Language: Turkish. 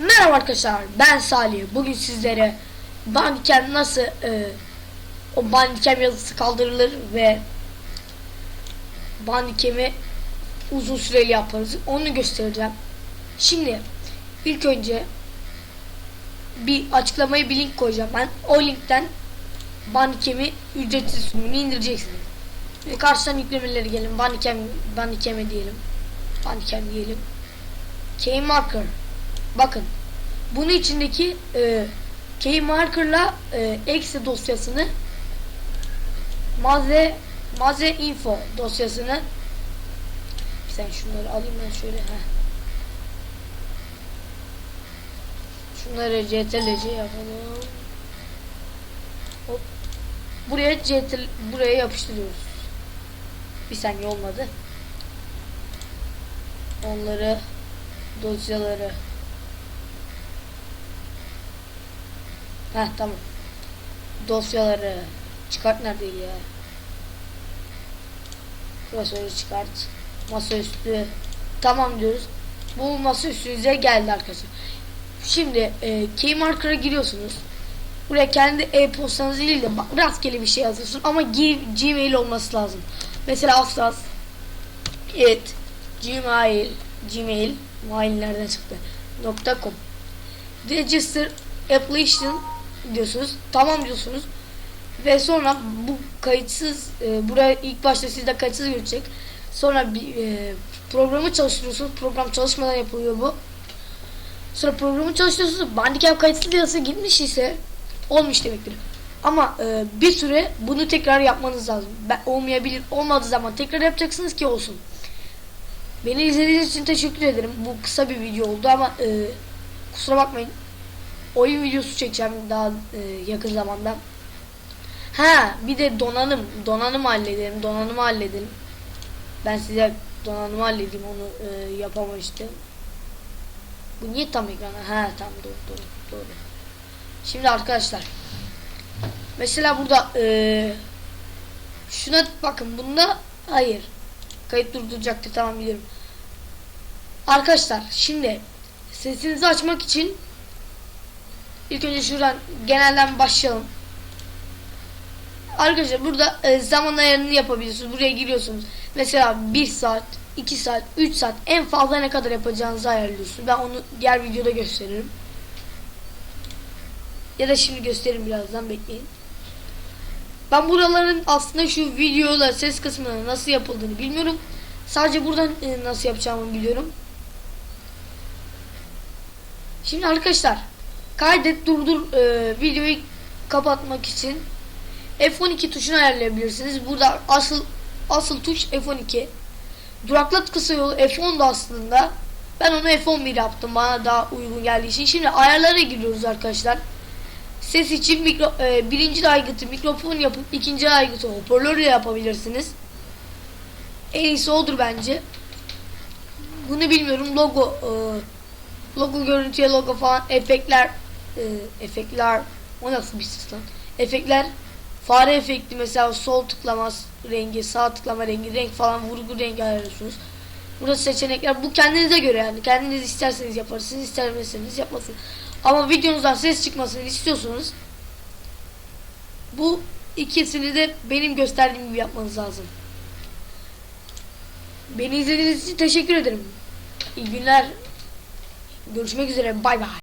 Merhaba arkadaşlar ben Salih. Bugün sizlere Bandicam nasıl e, o Bandicam yazısı kaldırılır ve Bandicam'i uzun süreli yaparız onu göstereceğim. Şimdi ilk önce bir açıklamaya bir link koyacağım ben. O linkten Bandicam'i ücretsiz sürümünü indireceksiniz ve karşıdan yüklemeleri gelin Bandicam Bandicam'e diyelim Bandicam diyelim. Keymarker Bakın bunun içindeki e, key marker'la e, exe dosyasını maze maze info dosyasını sen şunları alayım ben şöyle heh. Şunları ctrl-c yapalım. Hop. Buraya ctrl buraya yapıştırıyoruz. Bir saniye olmadı. Onları dosyaları Heh tamam. Dosyaları çıkart neredeydi ya? Klasörü çıkart. Masaüstü. Tamam diyoruz. Bu masaüstünüze geldi arkadaşlar. Şimdi e, key marker'a giriyorsunuz. Buraya kendi e-postanızı değil de rastgele bir şey yazıyorsun ama Gmail olması lazım. Mesela aslas et gmail gmail mail nereden çıktı .com register application diyorsunuz. Tamam diyorsunuz. Ve sonra bu kayıtsız e, buraya ilk başta sizde kayıtsız görecek. Sonra bir e, programı çalıştırıyorsunuz. Program çalışmadan yapılıyor bu. Sonra programı çalıştırıyorsunuz. Bandicam kayıtsız yazısı gitmiş ise olmuş demektir. Ama e, bir süre bunu tekrar yapmanız lazım. Ben, olmayabilir. Olmadığı zaman tekrar yapacaksınız ki olsun. Beni izlediğiniz için teşekkür ederim. Bu kısa bir video oldu ama e, kusura bakmayın oyun videosu çekeceğim daha e, yakın zamanda. Ha bir de donanım. Donanım halledelim. Donanımı halledelim. Ben size donanımı halledeyim onu e, yapamamıştım. Bu niye tam ekrana? Ha tam doğru doğru doğru. Şimdi arkadaşlar. Mesela burada e, şuna bakın bunda hayır. Kayıt durduracaktı tamam biliyorum. Arkadaşlar şimdi sesinizi açmak için İlk önce şuradan genelden başlayalım. Arkadaşlar burada e, zaman ayarını yapabiliyorsunuz. Buraya giriyorsunuz. Mesela 1 saat, 2 saat, 3 saat en fazla ne kadar yapacağınızı ayarlıyorsunuz. Ben onu diğer videoda gösteririm. Ya da şimdi gösteririm birazdan bekleyin. Ben buraların aslında şu videoda ses kısmının nasıl yapıldığını bilmiyorum. Sadece buradan e, nasıl yapacağımı biliyorum. Şimdi arkadaşlar kaydet durdur e, videoyu kapatmak için F12 tuşunu ayarlayabilirsiniz. Burada asıl asıl tuş F12. Duraklat kısa yolu F10 da aslında. Ben onu F11 yaptım bana daha uygun geldiği için. Şimdi ayarlara giriyoruz arkadaşlar. Ses için mikro, e, birinci aygıtı mikrofon yapıp ikinci aygıtı hoparlörle yapabilirsiniz. En iyisi odur bence. Bunu bilmiyorum. Logo e, logo görüntüye logo falan efektler e, efektler o nasıl bir lan? Efektler fare efekti mesela sol tıklama rengi, sağ tıklama rengi, renk falan vurgu rengi ayarlıyorsunuz. Burada seçenekler bu kendinize göre yani. Kendiniz isterseniz yaparsınız, istemezseniz yapmasın. Ama videonuzdan ses çıkmasını istiyorsanız bu ikisini de benim gösterdiğim gibi yapmanız lazım. Beni izlediğiniz için teşekkür ederim. İyi günler. Görüşmek üzere. Bay bay.